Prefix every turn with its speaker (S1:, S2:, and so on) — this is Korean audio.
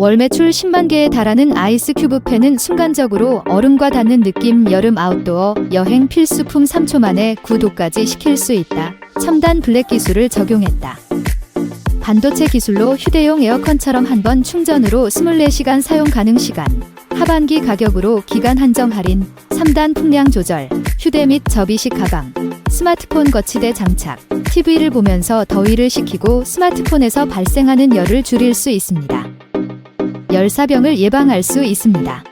S1: 월 매출 10만 개에 달하는 아이스 큐브 팬은 순간적으로 얼음과 닿는 느낌 여름 아웃도어 여행 필수품 3초 만에 구도까지 시킬 수 있다. 첨단 블랙 기술을 적용했다. 반도체 기술로 휴대용 에어컨처럼 한 번 충전으로 24시간 사용 가능 시간. 하반기 가격으로 기간 한정 할인, 3단 풍량 조절, 휴대 및 접이식 가방, 스마트폰 거치대 장착, TV를 보면서 더위를 식히고 스마트폰에서 발생하는 열을 줄일 수 있습니다. 열사병을 예방할 수 있습니다.